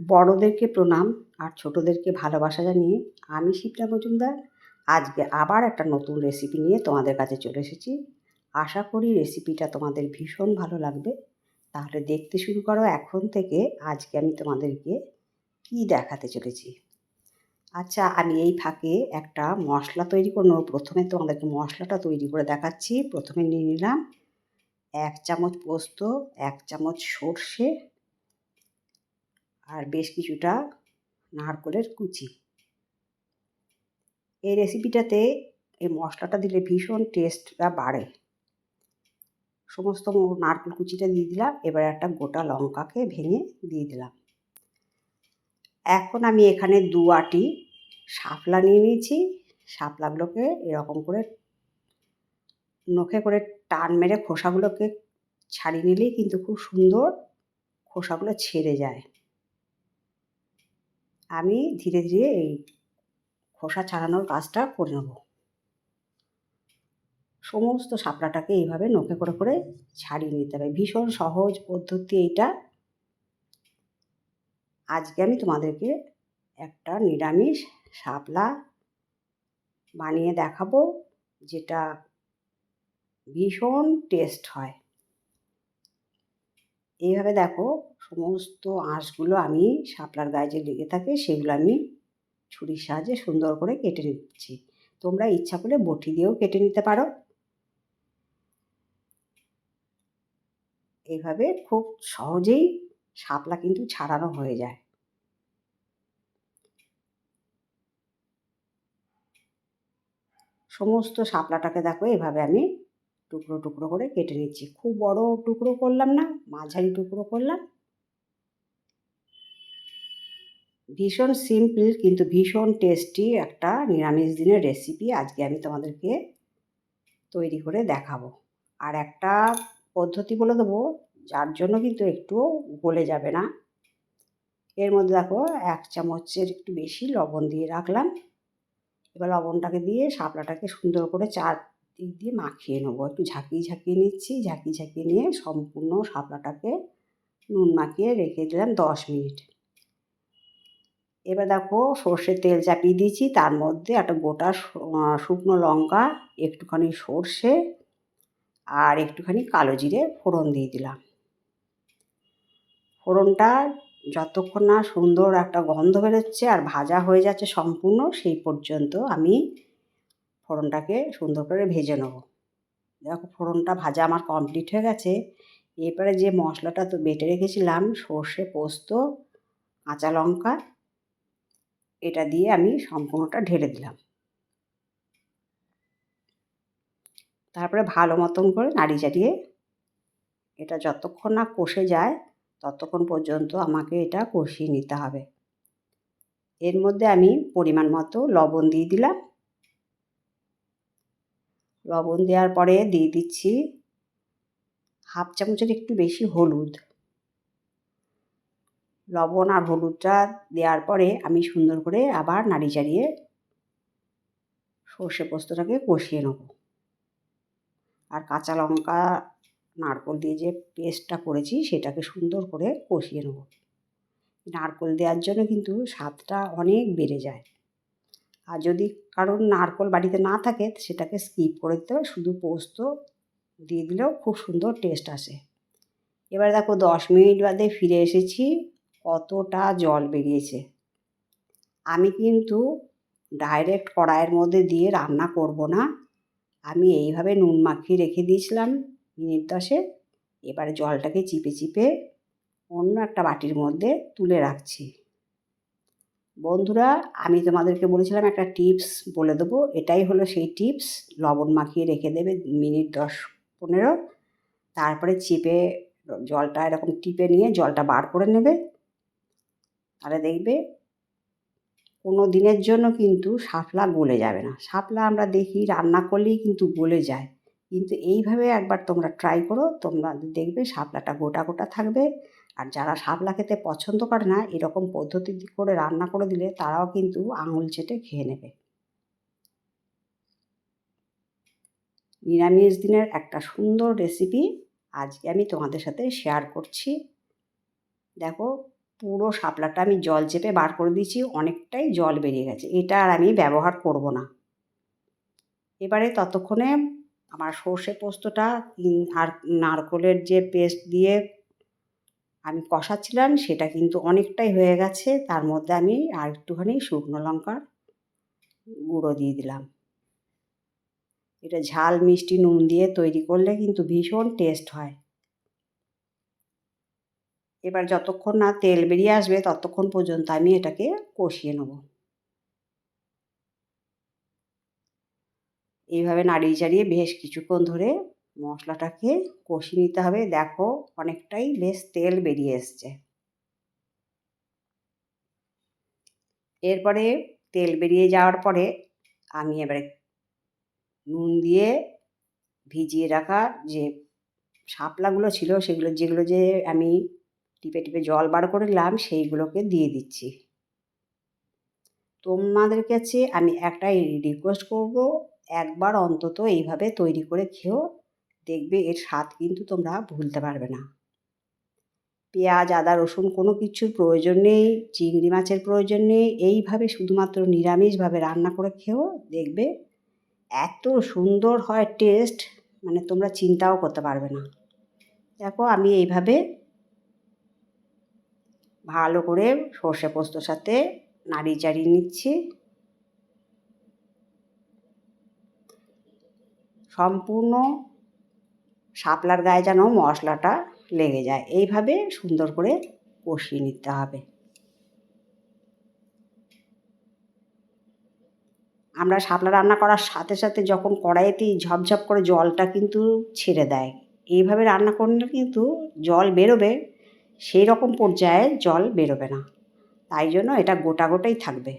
বড়োদেরকে প্রণাম আর ছোটোদেরকে ভালোবাসা জানিয়ে আমি শিপ্রা মজুমদার। আজকে আবার একটা নতুন রেসিপি নিয়ে তোমাদের কাছে চলে এসেছি। আশা করি রেসিপিটা তোমাদের ভীষণ ভালো লাগবে। তাহলে দেখতে শুরু করো এখন থেকে আজকে আমি তোমাদেরকে কি দেখাতে চলেছি। আচ্ছা আমি এই ফাঁকে একটা মশলা তৈরি করব প্রথমে তোমাদেরকে মশলাটা তৈরি করে দেখাচ্ছি। প্রথমে নিয়ে নিলাম এক চামচ পোস্ত, এক চামচ সর্ষে আর বেশ কিছুটা নারকলের কুচি। এই রেসিপিটাতে এই মশলাটা দিলে ভীষণ টেস্টটা বাড়ে। সমস্ত নারকেল কুচিটা দিয়ে দিলাম, এবার একটা গোটা লঙ্কাকে ভেঙে দিয়ে দিলাম। এখন আমি এখানে দু আটি শাপলা নিয়ে নিয়েছি। শাপলাগুলোকে এরকম করে নখে করে টান মেরে খোসাগুলোকে ছাড়িয়ে নিলেই কিন্তু খুব সুন্দর খোসাগুলো ছেড়ে যায়। আমি ধীরে ধীরে এই খোসা ছাড়ানোর কাজটা করে নেব। সমস্ত শাপলাটাকে এইভাবে নখে করে করে ছাড়িয়ে নিতে হবে। ভীষণ সহজ পদ্ধতি এইটা। আজকে আমি তোমাদেরকে একটা নিরামিষ শাপলা বানিয়ে দেখাবো, যেটা ভীষণ টেস্ট হয়। এইভাবে দেখো সমস্ত আঁশগুলো আমি শাপলার গায়ে যে লেগে থাকে সেগুলো আমি ছুরির সাহায্যে সুন্দর করে কেটে নিচ্ছি। তোমরা ইচ্ছা করলে বটি দিয়েও কেটে নিতে পারো। এইভাবে খুব সহজেই শাপলা কিন্তু ছাড়ানো হয়ে যায়। সমস্ত শাপলাটাকে দেখো, এভাবে আমি টুকরো টুকরো করে কেটে নিচ্ছি। খুব বড় টুকরো করলাম না, মাঝারি টুকরো করলাম। ভীষণ সিম্পল কিন্তু ভীষণ টেস্টি একটা নিরামিষ দিনের রেসিপি আজকে আমি তোমাদেরকে তৈরি করে দেখাবো। আর একটা পদ্ধতি বলে দেবো, যার জন্য কিন্তু একটু গলে যাবে না। এর মধ্যে দেখো, এক চামচের একটু বেশি লবণ দিয়ে রাখলাম। এবার লবণটাকে দিয়ে শাপলাটাকে সুন্দর করে চার দিক দিয়ে মাখিয়ে নেব। একটু ঝাঁকিয়ে ঝাঁকিয়ে নিচ্ছি, ঝাঁকিয়ে ঝাঁকিয়ে নিয়ে সম্পূর্ণ শাপলাটাকে নুন মাখিয়ে রেখে দিলাম দশ মিনিট। এবার দেখো সর্ষের তেল চাপিয়ে দিয়েছি, তার মধ্যে একটা গোটা শুকনো লঙ্কা, একটুখানি সর্ষে আর একটুখানি কালো জিরে ফোড়ন দিয়ে দিলাম। ফোড়নটা যতক্ষণ না সুন্দর একটা গন্ধ বেরোচ্ছে আর ভাজা হয়ে যাচ্ছে সম্পূর্ণ, সেই পর্যন্ত আমি ফোড়নটাকে সুন্দর করে ভেজে নেব। দেখো ফোড়নটা ভাজা আমার কমপ্লিট হয়ে গেছে। এরপরে যে মশলাটা তো বেটে রেখেছিলাম, সর্ষে, পোস্ত, কাঁচা লঙ্কা এটা দিয়ে আমি সম্পূর্ণটা ঢেলে দিলাম। তারপরে ভালো মতন করে নাড়ি চাড়িয়ে এটা যতক্ষণ না কষে যায়, ততক্ষণ পর্যন্ত আমাকে এটা কষিয়ে নিতে হবে। এর মধ্যে আমি পরিমাণ মতো লবণ দিয়ে দিলাম। লবণ দেওয়ার পরে দিয়ে দিচ্ছি হাফ চামচের একটু বেশি হলুদ। লবণ আর হলুদটা দেওয়ার পরে আমি সুন্দর করে আবার নাড়ি চাড়িয়ে সর্ষে পোস্তটাকে কষিয়ে নেব। আর কাঁচা লঙ্কা, নারকল দিয়ে যে পেস্টটা করেছি সেটাকে সুন্দর করে কষিয়ে নেব। নারকল দেওয়ার জন্য কিন্তু স্বাদটা অনেক বেড়ে যায়। আর যদি কারোর নারকল বাড়িতে না থাকে, সেটাকে স্কিপ করে দিতে হবে। শুধু পোস্ত দিয়ে দিলেও খুব সুন্দর টেস্ট আসে। এবার দেখো দশ মিনিট বাদে ফিরে এসেছি। কতটা জল বেরিয়েছে। আমি কিন্তু ডাইরেক্ট কড়াইয়ের মধ্যে দিয়ে রান্না করব না। আমি এইভাবে নুন মাখিয়ে রেখে দিয়েছিলাম মিনিট দশে এবারে জলটাকে চিপে চিপে অন্য একটা বাটির মধ্যে তুলে রাখছি। বন্ধুরা, আমি তোমাদেরকে বলেছিলাম একটা টিপস বলে দেবো। এটাই হলো সেই টিপস, লবণ মাখিয়ে রেখে দেবে মিনিট দশ পনেরো। তারপরে চিপে জলটা এরকম টিপে নিয়ে জলটা বার করে নেবে। তাহলে দেখবে কোনো দিনের জন্য কিন্তু শাপলা গলে যাবে না। শাপলা আমরা দেখি, রান্না করলেই কিন্তু গলে যায়। কিন্তু এইভাবে একবার তোমরা ট্রাই করো, তোমরা দেখবে শাপলাটা গোটা গোটা থাকবে। আর যারা শাপলা খেতে পছন্দ করে না, এরকম পদ্ধতি করে রান্না করে দিলে তারাও কিন্তু আঙুল চেটে খেয়ে নেবে। নিরামিষ দিনের একটা সুন্দর রেসিপি আজকে আমি তোমাদের সাথে শেয়ার করছি। দেখো পুরো শাপলাটা আমি জল চেপে বার করে দিয়েছি, অনেকটাই জল বেরিয়ে গেছে। এটা আর আমি ব্যবহার করব না। এবারে ততক্ষণে আমার সর্ষে পোস্তটা আর নারকোলের যে পেস্ট দিয়ে আমি কষাচ্ছিলাম, সেটা কিন্তু অনেকটাই হয়ে গেছে। তার মধ্যে আমি আর একটুখানি শুকনো লঙ্কার গুঁড়ো দিয়ে দিলাম। এটা ঝাল মিষ্টি নুন দিয়ে তৈরি করলে কিন্তু ভীষণ টেস্ট হয়। এবার যতক্ষণ না তেল বেরিয়ে আসবে ততক্ষণ পর্যন্ত আমি এটাকে কষিয়ে নেব। এইভাবে নাড়িয়ে চাড়িয়ে বেশ কিছুক্ষণ ধরে মশলাটাকে কষিয়ে নিতে হবে। দেখো অনেকটাই বেশ তেল বেরিয়ে এসছে। এরপরে তেল বেরিয়ে যাওয়ার পরে আমি এবারে নুন দিয়ে ভিজিয়ে রাখা যে শাপলাগুলো ছিল সেগুলো যেগুলো যে আমি টিপে টিপে জল বার করে নিলাম, সেইগুলোকে দিয়ে দিচ্ছি। তোমাদের কাছে আমি একটাই রিকোয়েস্ট করব, একবার অন্তত এইভাবে তৈরি করে খেও দেখবে এর স্বাদ কিন্তু তোমরা ভুলতে পারবে না। পেঁয়াজ, আদা, রসুন কোনো কিছুর প্রয়োজন নেই, চিংড়ি মাছের প্রয়োজন নেই, এইভাবে শুধুমাত্র নিরামিষভাবে রান্না করে খেও দেখবে এত সুন্দর হয় টেস্ট মানে তোমরা চিন্তাও করতে পারবে না। দেখো আমি এইভাবে ভালো করে সর্ষে পোস্তর সাথে নাড়িয়ে চাড়িয়ে নিচ্ছি। সম্পূর্ণ শাপলার গায়ে যেন মশলাটা লেগে যায়, এইভাবে সুন্দর করে কষিয়ে নিতে হবে। আমরা শাপলা রান্না করার সাথে সাথে যখন কড়াইতেই ঝপঝপ করে জলটা কিন্তু ছেড়ে দেয়, এইভাবে রান্না করলে কিন্তু জল বেরোবে। সেই রকম পর্যায়ে জল বেরোবে না। তাই জন্য এটা গোটা গোটাই থাকবে।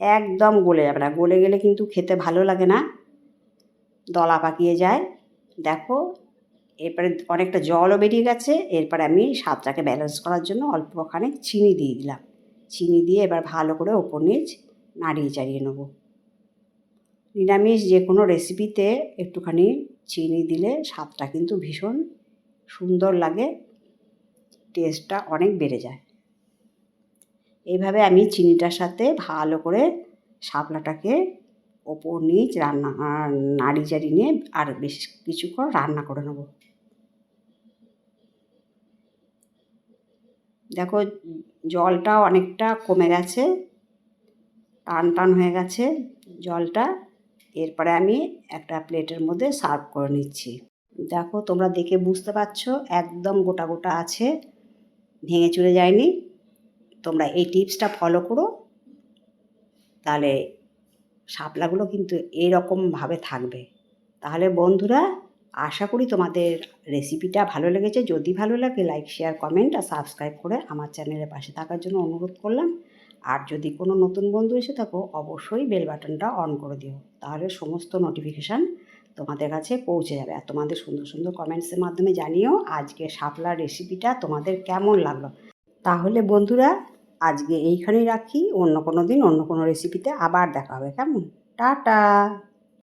একদম গলে যাবে না। গলে গেলে কিন্তু খেতে ভালো লাগে না। দলা পাকিয়ে যায়। দেখো, এরপরে অনেকটা জলও বেরিয়ে গেছে। এরপরে আমি স্বাদটাকে ব্যালেন্স করার জন্য অল্পখানে চিনি দিয়ে দিলাম। চিনি দিয়ে এবার ভালো করে ওপর নিচ নাড়িয়ে চাড়িয়ে নেব। নিরামিষ যে কোনো রেসিপিতে একটুখানি চিনি দিলে স্বাদটা কিন্তু ভীষণ সুন্দর লাগে। টেস্টটা অনেক বেড়ে যায়। এইভাবে আমি চিনিটার সাথে ভালো করে শাপলাটাকে ওপর নিচ রান্না নাড়ি চাড়ি নিয়ে আর বেশ কিছুক্ষণ রান্না করে নেব। দেখো জলটা অনেকটা কমে গেছে, টান টান হয়ে গেছে জলটা। এরপরে আমি একটা প্লেটের মধ্যে সার্ভ করে নিচ্ছি। দেখো, তোমরা দেখে বুঝতে পারছ, একদম গোটা গোটা আছে। ভেঙে চলে যায়নি। তোমরা এই টিপসটা ফলো করো। তাহলে শাপলাগুলো কিন্তু এরকমভাবে থাকবে। তাহলে বন্ধুরা, আশা করি তোমাদের রেসিপিটা ভালো লেগেছে। যদি ভালো লাগে লাইক শেয়ার কমেন্ট আর সাবস্ক্রাইব করে আমার চ্যানেলের পাশে থাকার জন্য অনুরোধ করলাম। আর যদি কোনো নতুন বন্ধু এসে থাকো, অবশ্যই বেল বাটনটা অন করে দিও। তাহলে সমস্ত নোটিফিকেশান তোমাদের কাছে পৌঁছে যাবে। আর তোমাদের সুন্দর সুন্দর কমেন্টসের মাধ্যমে জানিও আজকে শাপলার রেসিপিটা তোমাদের কেমন লাগল। তাহলে বন্ধুরা, আজকে এইখানেই রাখি। অন্য কোনো দিন অন্য কোনো রেসিপিতে আবার দেখা হবে। কেমন? টাটা!